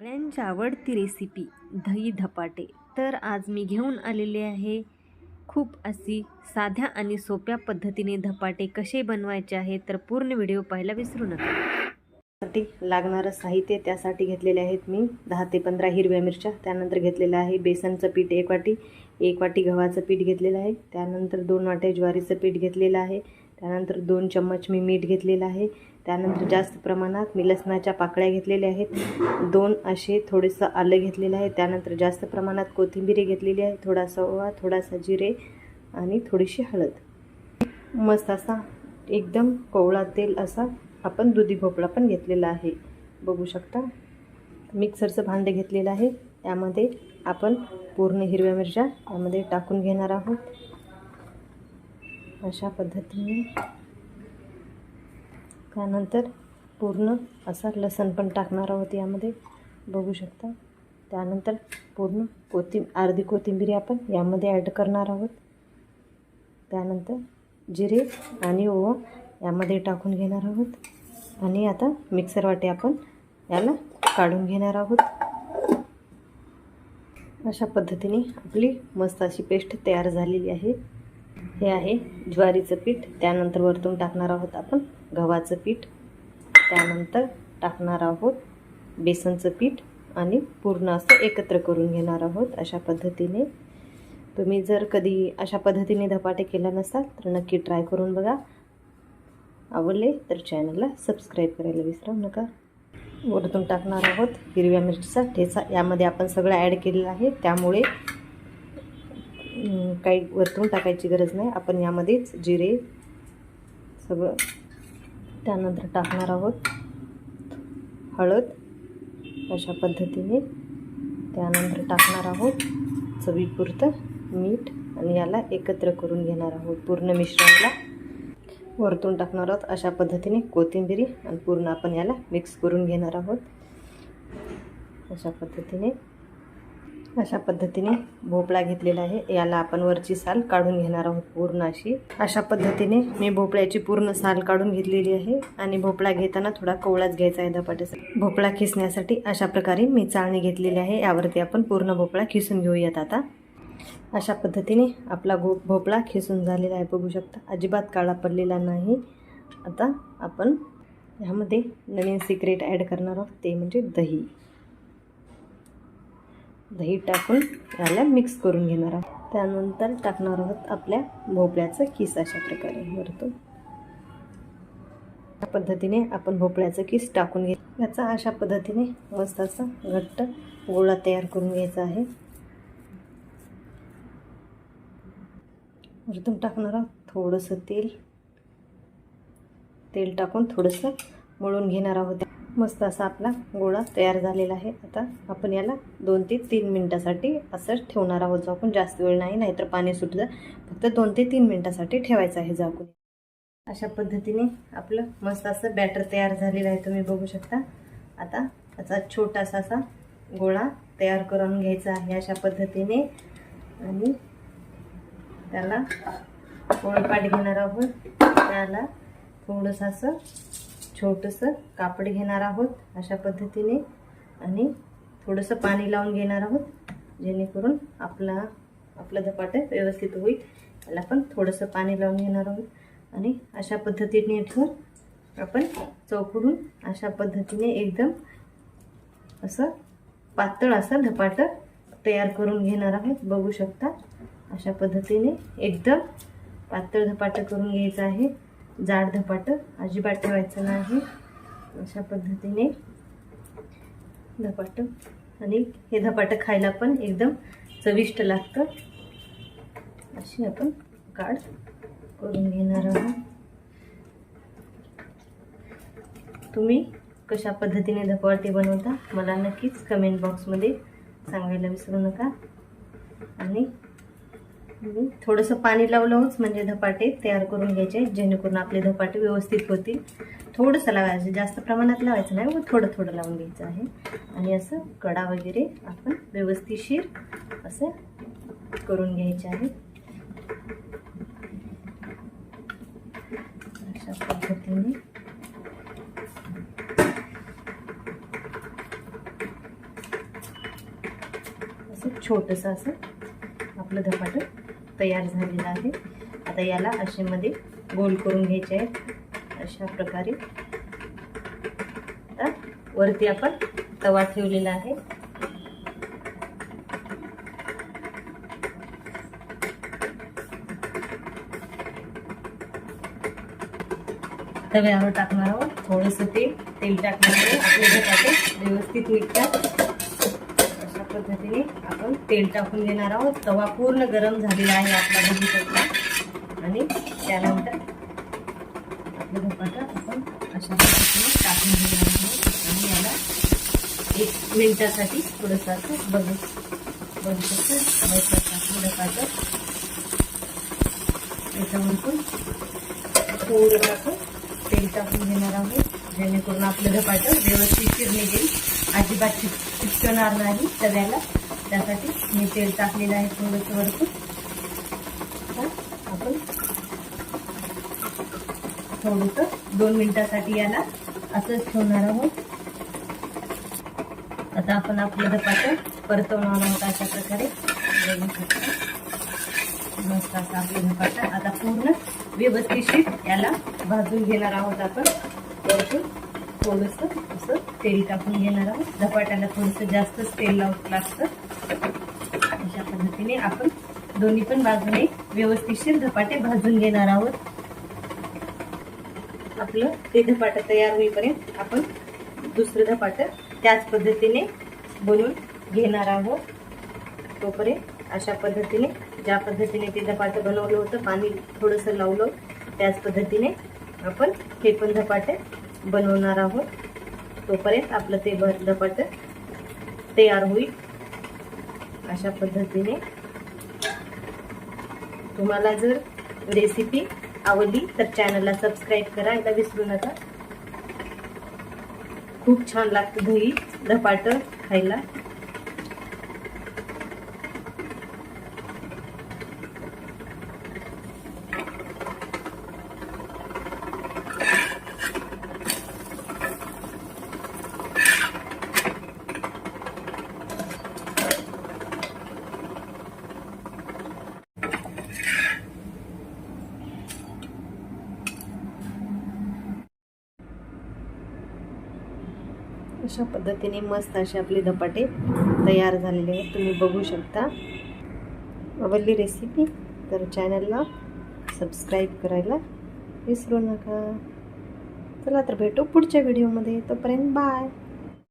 सगळ्यांची आवडती रेसिपी दही धपाटे. तर आज मी घेऊन आलेले आहे खूप अशी साध्या आणि सोप्या पद्धतीने धपाटे कसे बनवायचे आहे तर पूर्ण व्हिडिओ पाहायला विसरू नका. साठी लागणारं साहित्य त्यासाठी घेतलेले आहेत मी. दहा ते पंधरा हिरव्या मिरच्या त्यानंतर घेतलेलं आहे बेसनचं पीठ एक वाटी एक वाटी गव्हाचं पीठ घेतलेलं आहे. त्यानंतर दोन वाट्या ज्वारीचं पीठ घेतलेलं आहे. त्यानंतर दोन चम्मच मी मीठ घेतलेलं आहे. त्यानंतर जास्त प्रमाणात मी लसणाच्या पाकळ्या घेतलेल्या आहेत. दोन असे थोडंसं आलं घेतलेलं आहे. त्यानंतर जास्त प्रमाणात कोथिंबीर घेतलेली आहे. थोडासा ओवा थोडासा जिरे आणि थोडीशी हळद. मस्त असा एकदम कोवळा तेल असा आपण दुधी भोपळा पण घेतलेला आहे. बघू शकता. मिक्सरचं भांडे घेतलेलं आहे. यामध्ये आपण पूर्ण हिरव्या मिरच्या यामध्ये टाकून घेणार आहोत. अशा पद्धतीने त्यानंतर पूर्ण असा लसण पण टाकणार आहोत यामध्ये. बघू शकता. त्यानंतर पूर्ण कोथिं अर्धी कोथिंबीर आपण यामध्ये ॲड करणार आहोत. त्यानंतर जिरे आणि ओवा यामध्ये टाकून घेणार आहोत. आणि आता मिक्सर वाटे आपण याला काढून घेणार आहोत. अशा पद्धतीने आपली मस्त अशी पेस्ट तयार झालेली आहे. हे आहे ज्वारीचं पीठ. त्यानंतर वरतून टाकणार आहोत आपण गव्हाचं पीठ त्यानंतर टाकणार आहोत बेसनचं पीठ आणि पूर्ण असं एकत्र करून घेणार आहोत अशा पद्धतीने. तुम्ही जर कधी अशा पद्धतीने धपाटे केला नसाल तर नक्की ट्राय करून बघा. आवडले तर चॅनलला सबस्क्राईब करायला विसरू नका. वरतून टाकणार आहोत हिरव्या मिरचीचा ठेचा. यामध्ये आपण सगळं ॲड केलेलं आहे. त्यामुळे काही वरतून टाकायची गरज नाही. आपण यामध्येच जिरे सगळं त्यानंतर टाकणार आहोत हळद अशा पद्धतीने. त्यानंतर टाकणार आहोत चवीपुरतं मीठ आणि याला एकत्र करून घेणार आहोत पूर्ण मिश्रणाला. वरतून टाकणार आहोत अशा पद्धतीने कोथिंबिरी आणि पूर्ण आपण याला मिक्स करून घेणार आहोत. अशा पद्धतीने. अशा पद्धतीने भोपळा घेतलेला आहे. याला आपण वरची साल काढून घेणार आहोत पूर्ण अशी. अशा पद्धतीने मी भोपळ्याची पूर्ण साल काढून घेतलेली आहे आणि भोपळा घेताना थोडा कोवळाच घ्यायचा आहे धपाट्यासाठी. भोपळा खिसण्यासाठी अशा प्रकारे मी चाळणी घेतलेली आहे. यावरती आपण पूर्ण भोपळा खिसून घेऊयात आता. अशा पद्धतीने आपला गो भोपळा खिसून झालेला आहे. बघू शकता अजिबात काळा पडलेला नाही. आता आपण ह्यामध्ये नवीन सिक्रेट ॲड करणार आहोत. ते म्हणजे दही. दही टाकून याला मिक्स करून घेणार आहोत त्यानंतर टाकणार आहोत आपल्या भोपळ्याचं किस अशा प्रकारे. वरतून या पद्धतीने आपण भोपळ्याचं किस टाकून घे याचा अशा पद्धतीने मस्त असा घट्ट गोळा तयार करून घ्यायचा आहे. वरतून टाकणार आहोत थोडंसं तेल. तेल टाकून थोडंसं मळून घेणार आहोत. मस्त असा आपला गोळा तयार झालेला आहे. आता आपण याला दोन ते तीन मिनटासाठी असं ठेवणार आहोत. झाकून जास्त वेळ नाही नाहीतर पाणी सुटलं. फक्त दोन ते तीन मिनटासाठी ठेवायचं आहे झाकून अशा पद्धतीने आपलं मस्त असं बॅटर तयार झालेलं आहे. तुम्ही बघू शकता. आता याचा छोटासा असा गोळा तयार करून घ्यायचा आहे अशा पद्धतीने. आणि त्याला पोळपाट घेणार आहोत. त्याला थोडंसं असं छोटंसं कापड घेणार आहोत अशा पद्धतीने. आणि थोडंसं पाणी लावून घेणार आहोत जेणेकरून आपला आपलं धपाटं व्यवस्थित होईल. त्याला आपण थोडंसं पाणी लावून घेणार आहोत. आणि अशा पद्धतीने ठेवून आपण चौकडून अशा पद्धतीने एकदम असं पातळ असं धपाटं तयार करून घेणार आहोत. बघू शकता अशा पद्धतीने एकदम पातळ धपाटं करून घ्यायचं आहे. जाड धपाटं अजिबात ठेवायचं नाही. अशा पद्धतीने धपाटं. आणि हे धपाटं खायला पण एकदम चविष्ट लागतं. अशी आपण काढ करून घेणार आहोत. तुम्ही कशा पद्धतीने धपाटे बनवता मला नक्कीच कमेंट बॉक्समध्ये सांगायला विसरू नका. आणि थोडंसं पाणी लावलंच म्हणजे धपाटे तयार करून घ्यायचे जेणेकरून आपले धपाटे व्यवस्थित होतील. थोडंसं लावायचं जास्त प्रमाणात लावायचं नाही व थोडं थोडं लावून घ्यायचं आहे. आणि असं कडा वगैरे आपण व्यवस्थितशीर असं करून घ्यायचे आहे. अशा पद्धतीने. असं छोटंसं असं आपलं धपाटं तयार झालेलं आहे. आता याला असेमध्ये गोल करून घ्यायचे आहेत. अशा प्रकारे. आता वरती आपण तवा ठेवलेला आहे. तव्यावर टाकणार आहोत. थोडंसं तेल तेल टाकल्यामुळे आपले धपाटे व्यवस्थित निघतात पद्धतीने आपण तेल टाकून घेणार आहोत. तवा पूर्ण गरम झालेला आहे आपला बघू शकता आणि त्यानंतर आपल्या धपाटा आपण अशा पद्धतीने टाकून घेणार आहोत. आणि याला एक मिनिटासाठी थोडंसं असं बघू बघू शकतो? बघू आपलं धपाटं पण थोडं टाकून तेल टाकून घेणार आहोत. जेणेकरून आपलं धपाटं व्यवस्थित शिरणे घेईल अजिबात चिप चिपकणार नाही तव्याला त्यासाठी मी तेल टाकलेलं आहे थोडंसं वरती आपण थोडंसं दोन मिनिटासाठी याला असंच ठेवणार आहोत. आता आपण आपलं धपाटं परतवणार आहोत अशा प्रकारे. मस्त असं आपलं धपाटं आता पूर्ण व्यवस्थित याला भाजून घेणार आहोत आपण. वरतून थोडंसं थोडंसं तेल टाकून घेणार आहोत. धपाट्याला थोडंसं जास्तच तेल लावत लागतं. अशा पद्धतीने आपण दोन्ही पण बाजूने व्यवस्थितशीर धपाटे भाजून घेणार आहोत. आपलं ते धपाटं तयार होईपर्यंत आपण दुसरं धपाटं त्याच पद्धतीने बनवून घेणार आहोत. तोपर्यंत अशा पद्धतीने ज्या पद्धतीने ते धपाटं बनवलं होतं पाणी थोडंसं लावलं त्याच पद्धतीने आपण हे पण धपाटे बनवणार आहोत. तोपर्यंत आपलं ते भरलं पट तयार होईल. अशा पद्धतीने तुम्हाला जर रेसिपी आवडली तर चॅनलला सबस्क्राईब करायला विसरू नका. खूप छान लागतं दही धपाटं खायला. अशा पद्धतीने मस्त असे आपले धपाटे तयार झालेले आहेत. तुम्ही बघू शकता. आवडली रेसिपी तर चॅनलला सबस्क्राईब करायला विसरू नका. चला तर भेटू पुढच्या व्हिडिओमध्ये तोपर्यंत बाय